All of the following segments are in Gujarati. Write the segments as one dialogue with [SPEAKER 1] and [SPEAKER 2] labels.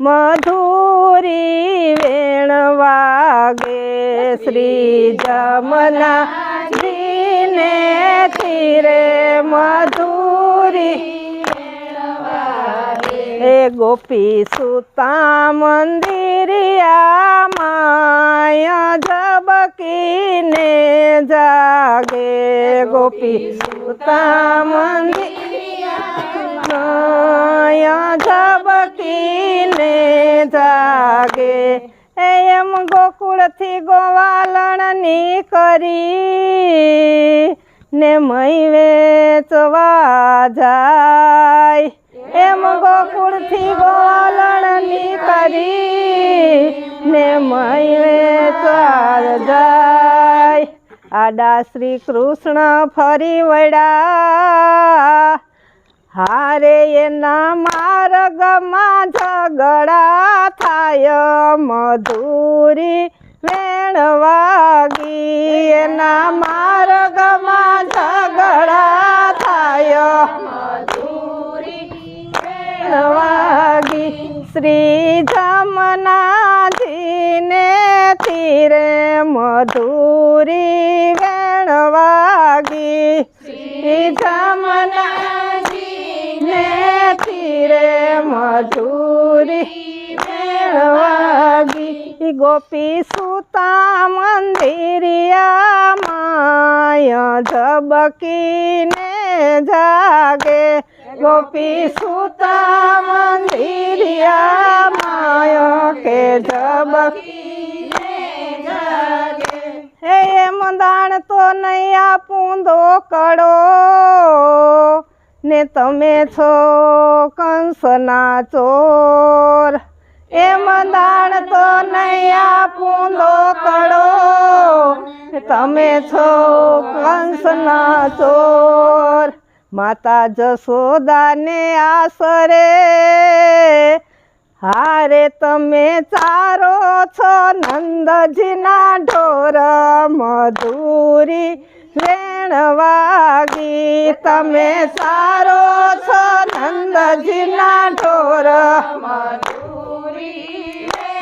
[SPEAKER 1] મધુરી વેણ વાગે શ્રી જમનાજીને ધીરે મધુરી હે ગોપી સુતા મંદિરિયા માય જબકીને જાગે. ગોપી સુતા મંદિરિયા ઝબકીને જાગે. એમ ગોકુળથી ગોવાલણની કરી ને મય વેચવા જાય. એમ ગોકુળથી ગોવાલણની કરી ને મય વેચવા જાય. આડા શ્રી કૃષ્ણ ફરી વળ્યા. હારે એના માર્ગમાં ઝઘડા થાય, મધુરી વેણ વાગી એના માર્ગમાં ઝઘડા થાય વેણ વાગી શ્રી જમનાજીને તીરે મધુરી વેણ વાગી શ્રી જમનાજીને તીરે મધુરી મેળવાગી. ગોપી સુતા મંદિરિયા માય ધબકીને જાગે. ગોપી સુતા મંદિરિયા માય કે ધબકીને જાગે. હે મંદાણ તો નહીં આપું કડો ને તમે છો કંસના ચોર. એ મંદાણ તો નહીં આપું કડો તમે છો કંસના ચોર. માતા જશોદાને આસરે હારે તમે ચારો છો નંદજીના ઢોર મધુરી. વેણ વાગી તમે સારો છો નંદજીના ઢોર.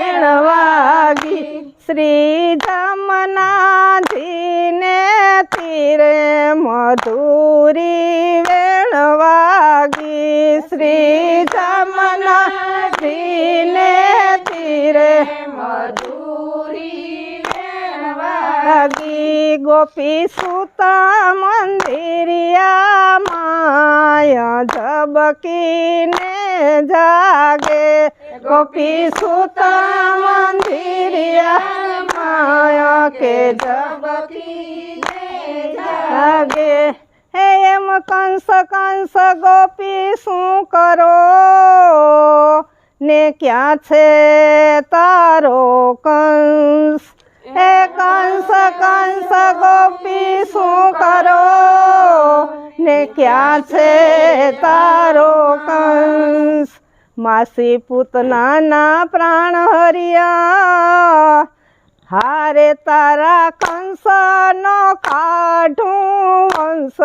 [SPEAKER 1] વેણ વાગી શ્રી જમનાજીને તીરે મધુરી વેણ વાગી શ્રી જમનાજીને તીરે વાગી ગોપી સુતા મંદિરિયા માયા ઝબકીને જાગે. ગોપી સુતા મંદિરિયા માયા કે ઝબકીને જાગે. હે એમ કંસ કંસ ગોપી શું કરો? ને ક્યાં છે તારો કંસ? હે કંસ કંસ ગોપી શું કરો? ને ક્યાં છે તારો કંસ? માસી પૂતનાના પ્રાણ હરિયા. હારે તારા કંસનો કાઢું વંશ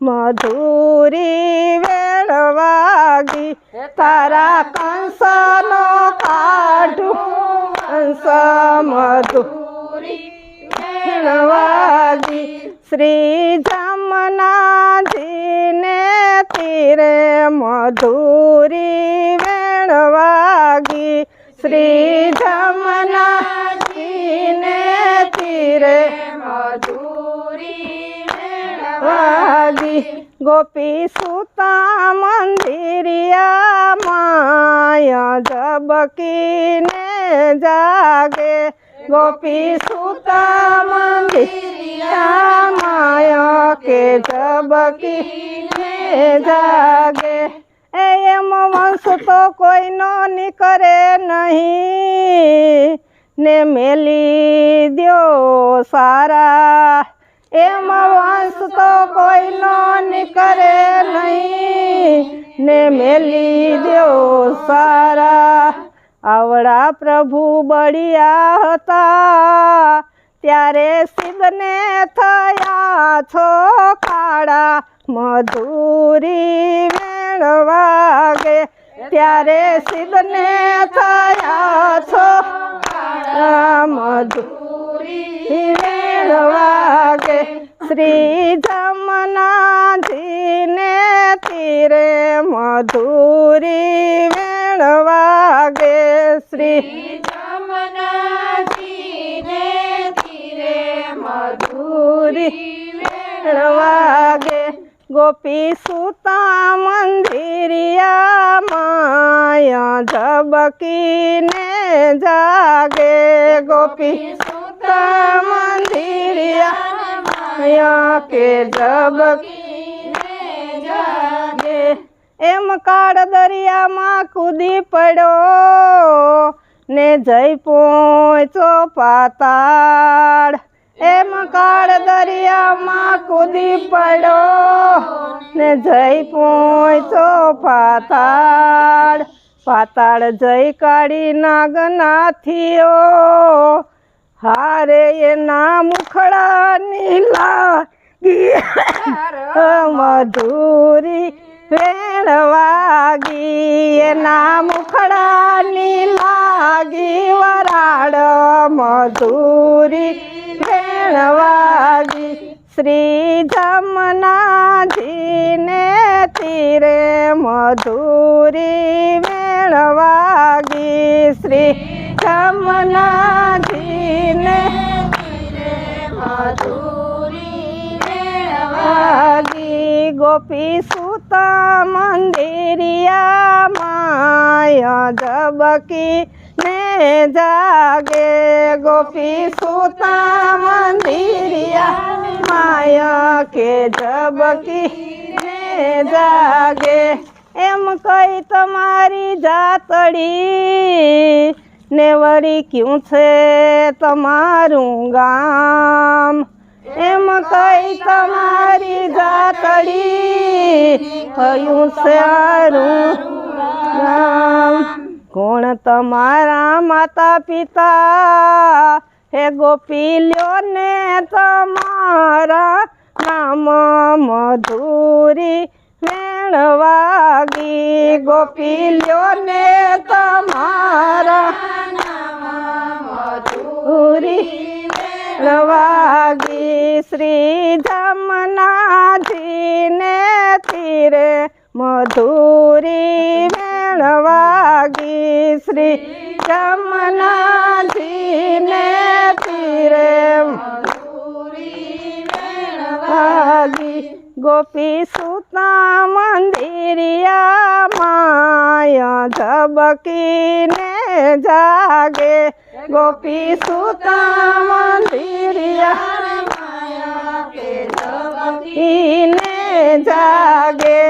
[SPEAKER 1] મધુરી વેળ વાગી તારા કંસનો કાઢું વંશ મધુરી શ્રી જમનાજીને તીરે મધુરી વેણ વાગી શ્રી જમનાજીને તીરે વાગી ગોપી સુતા મંદિરિયા માયા જબકીને જાગે. ગોપી સુતા મંદિરિયા માય કે ઝબકીને જાગે એમ વંશ તો કોઈનો નીકળે નહીં. ને મેલી દ્યો સારા. એમ વંશ તો કોઈનો નીકળે નહીં. ને મેલી દ્યો સારા. આવડા પ્રભુ બળિયા હતા. ત્યારે સિદ્ધને થયા છો મધુરી વેણ વાગે, ત્યારે સિદ્ધને થયા છો. મધુરી વેણવાગે શ્રી જમનાજીને તીરે મધુરી વેણવાગે શ્રી
[SPEAKER 2] જમનાજીને તીરે
[SPEAKER 1] મધુરી વેણવાગે ગોપી સુતા મંદિરિયા માયા ધબકીને જાગે ગોપી સુતા મંદિરિયા માયા કે ઝબકીને જાગે એમ કાળ દરિયામાં કૂદી પડ્યો ને જઈ પહોંચો પાતાળ એમ કાળ દરિયામાં કૂદી પડ્યો ને જઈ પહોંચો પાતાળ પાતાળ જઈ કાઢી નાગનાથીઓ. હારે એના મુખડા નીલા મધુરી વેણ વાગી. એના મુખડાની લાગી. વરાડ મધુરી વેણવાગી શ્રી જમનાજીને તીરે મધુરી મેળવાગી. શ્રી જમનાજીને
[SPEAKER 2] મધુરી
[SPEAKER 1] ગોપી સુતા મંદિરિયા માયા જબકી ને જાગે ગોપી સુતા મંદિરિયા માયા કે જબકી ને જાગે. એમ કઈ તમારી જાતડી, ને વળી ક્યું છે તમારું ગામ? એમ કઈ તમારી જાતડી, થયું છે આરું ગામ? કોણ તમારા માતા પિતા હે ગોપી લ્યો ને તમારા નામ મધુરી વેણવાગી ગોપી લ્યો ને તમારા મધુરી વેણવાગી શ્રી જમનાજીને તીરે મધુરી વેણવાગી શ્રી જમનાજીને તીરે ગોપી સુતા મંદિરિયા માયા ધબકીને જાગે. ગોપી સુતા મંદિરિયા જાગે.